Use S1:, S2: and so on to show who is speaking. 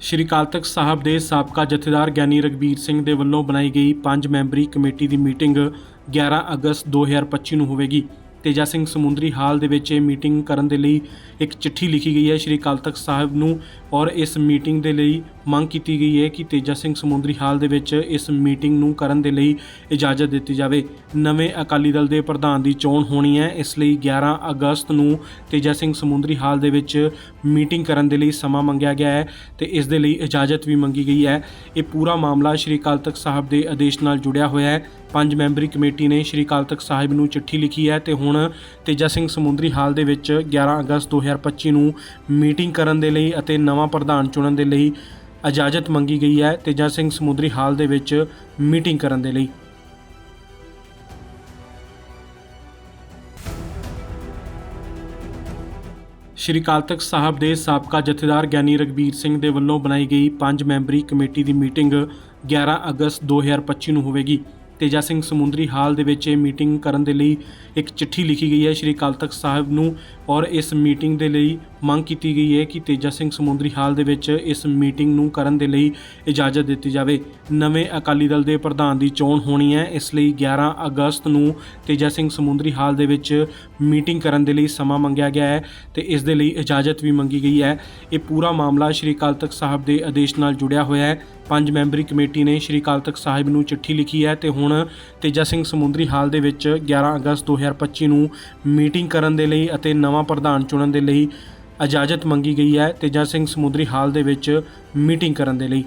S1: ਸ਼੍ਰੀ ਅਕਾਲ ਤਖਤ ਸਾਹਿਬ ਦੇ ਸਾਬਕਾ ਜਥੇਦਾਰ ਗਿਆਨੀ ਰਗਬੀਰ ਸਿੰਘ ਦੇ ਵੱਲੋਂ ਬਣਾਈ ਗਈ ਪੰਜ ਮੈਂਬਰੀ ਕਮੇਟੀ ਦੀ ਮੀਟਿੰਗ 11 ਅਗਸਤ 2025 ਨੂੰ ਹੋਵੇਗੀ। ਤੇਜਾ ਸਿੰਘ ਸਮੁੰਦਰੀ ਹਾਲ ਦੇ ਵਿੱਚ ਇਹ ਮੀਟਿੰਗ ਕਰਨ ਦੇ ਲਈ ਇੱਕ ਚਿੱਠੀ ਲਿਖੀ ਗਈ ਹੈ, ਸ਼੍ਰੀ ਅਕਾਲ ਤਖਤ ਸਾਹਿਬ ਨੂੰ ਔਰ ਇਸ ਮੀਟਿੰਗ ਦੇ ਲਈ ਮੰਗ ਕੀਤੀ ਗਈ ਹੈ ਕਿ ਤੇਜਾ ਸਿੰਘ ਸਮੁੰਦਰੀ ਹਾਲ ਦੇ ਵਿੱਚ ਇਸ ਮੀਟਿੰਗ ਨੂੰ ਕਰਨ ਦੇ ਲਈ ਇਜਾਜ਼ਤ ਦਿੱਤੀ ਜਾਵੇ। ਨਵੇਂ ਅਕਾਲੀ ਦਲ ਦੇ ਪ੍ਰਧਾਨ ਦੀ ਚੋਣ ਹੋਣੀ ਹੈ, ਇਸ ਲਈ 11 ਅਗਸਤ ਨੂੰ ਤੇਜਾ ਸਿੰਘ ਸਮੁੰਦਰੀ ਹਾਲ ਦੇ ਵਿੱਚ ਮੀਟਿੰਗ ਕਰਨ ਦੇ ਲਈ ਸਮਾਂ ਮੰਗਿਆ ਗਿਆ ਹੈ ਤੇ ਇਸ ਦੇ ਲਈ ਇਜਾਜ਼ਤ ਵੀ ਮੰਗੀ ਗਈ ਹੈ। ਇਹ ਪੂਰਾ ਮਾਮਲਾ ਸ਼੍ਰੀ ਅਕਾਲ ਤਖਤ ਸਾਹਿਬ ਦੇ ਆਦੇਸ਼ ਨਾਲ ਜੁੜਿਆ ਹੋਇਆ ਹੈ। ਪੰਜ ਮੈਂਬਰੀ ਕਮੇਟੀ ਨੇ ਸ਼੍ਰੀ ਅਕਾਲ ਤਖਤ ਸਾਹਿਬ ਨੂੰ ਚਿੱਠੀ ਲਿਖੀ ਹੈ ਤੇ ਹੁਣ ਤੇਜਾ ਸਿੰਘ ਸਮੁੰਦਰੀ ਹਾਲ ਦੇ ਵਿੱਚ 11 ਅਗਸਤ 2025 ਨੂੰ ਮੀਟਿੰਗ ਕਰਨ ਦੇ ਲਈ ਅਤੇ ਨਵਾਂ ਪ੍ਰਧਾਨ ਚੁਣਨ ਦੇ ਲਈ ਇਜਾਜ਼ਤ ਮੰਗੀ ਗਈ ਹੈ। ਤੇਜਾ ਸਿੰਘ ਸਮੁੰਦਰੀ ਹਾਲ ਦੇ ਵਿੱਚ ਮੀਟਿੰਗ ਕਰਨ ਦੇ ਲਈ। ਸ਼੍ਰੀ ਅਕਾਲ ਤਖਤ ਸਾਹਿਬ ਦੇ ਸਾਬਕਾ ਜਥੇਦਾਰ ਗਿਆਨੀ ਰਗਬੀਰ ਸਿੰਘ ਦੇ ਵੱਲੋਂ ਬਣਾਈ ਗਈ ਪੰਜ ਮੈਂਬਰੀ ਕਮੇਟੀ ਦੀ ਮੀਟਿੰਗ 11 ਅਗਸਤ 2025 ਨੂੰ ਹੋਵੇਗੀ। ਤੇਜਾ ਸਿੰਘ ਸਮੁੰਦਰੀ ਹਾਲ ਦੇ ਵਿੱਚ ਇਹ ਮੀਟਿੰਗ ਕਰਨ ਦੇ ਲਈ ਇੱਕ ਚਿੱਠੀ ਲਿਖੀ ਗਈ ਹੈ। ਸ਼੍ਰੀ ਅਕਾਲ ਤਖਤ ਸਾਹਿਬ ਨੂੰ ਔਰ ਇਸ ਮੀਟਿੰਗ ਦੇ ਲਈ ਮੰਗ ਕੀਤੀ ਗਈ ਹੈ ਕਿ ਤੇਜਾ ਸਿੰਘ ਸਮੁੰਦਰੀ ਹਾਲ ਦੇ ਵਿੱਚ ਇਸ ਮੀਟਿੰਗ ਨੂੰ ਕਰਨ ਦੇ ਲਈ ਇਜਾਜ਼ਤ ਦਿੱਤੀ ਜਾਵੇ। ਨਵੇਂ ਅਕਾਲੀ ਦਲ ਦੇ ਪ੍ਰਧਾਨ ਦੀ ਚੋਣ ਹੋਣੀ ਹੈ। ਇਸ ਲਈ 11 ਅਗਸਤ ਨੂੰ ਤੇਜਾ ਸਿੰਘ ਸਮੁੰਦਰੀ ਹਾਲ ਦੇ ਵਿੱਚ ਮੀਟਿੰਗ ਕਰਨ ਦੇ ਲਈ ਸਮਾਂ ਮੰਗਿਆ ਗਿਆ ਹੈ ਤੇ ਇਸ ਦੇ ਲਈ ਇਜਾਜ਼ਤ ਵੀ ਮੰਗੀ ਗਈ ਹੈ। ਇਹ ਪੂਰਾ ਮਾਮਲਾ ਸ਼੍ਰੀ ਅਕਾਲ ਤਖਤ ਸਾਹਿਬ ਦੇ ਆਦੇਸ਼ ਨਾਲ ਜੁੜਿਆ ਹੋਇਆ ਹੈ। ਪੰਜ ਮੈਂਬਰੀ ਕਮੇਟੀ ਨੇ ਸ਼੍ਰੀ ਅਕਾਲ ਤਖਤ ਸਾਹਿਬ ਨੂੰ ਚਿੱਠੀ ਲਿਖੀ ਹੈ ਤੇ ਹੁਣ ਤੇਜਾ ਸਿੰਘ ਸਮੁੰਦਰੀ ਹਾਲ ਦੇ ਵਿੱਚ 11 ਅਗਸਤ 2025 ਨੂੰ ਮੀਟਿੰਗ ਕਰਨ ਦੇ ਲਈ ਅਤੇ ਨਵਾਂ ਪ੍ਰਧਾਨ ਚੁਣਨ ਦੇ ਲਈ ਇਜਾਜ਼ਤ ਮੰਗੀ ਗਈ ਹੈ। ਤੇਜਾ ਸਿੰਘ ਸਮੁੰਦਰੀ ਹਾਲ ਦੇ ਵਿੱਚ ਮੀਟਿੰਗ ਕਰਨ ਦੇ ਲਈ।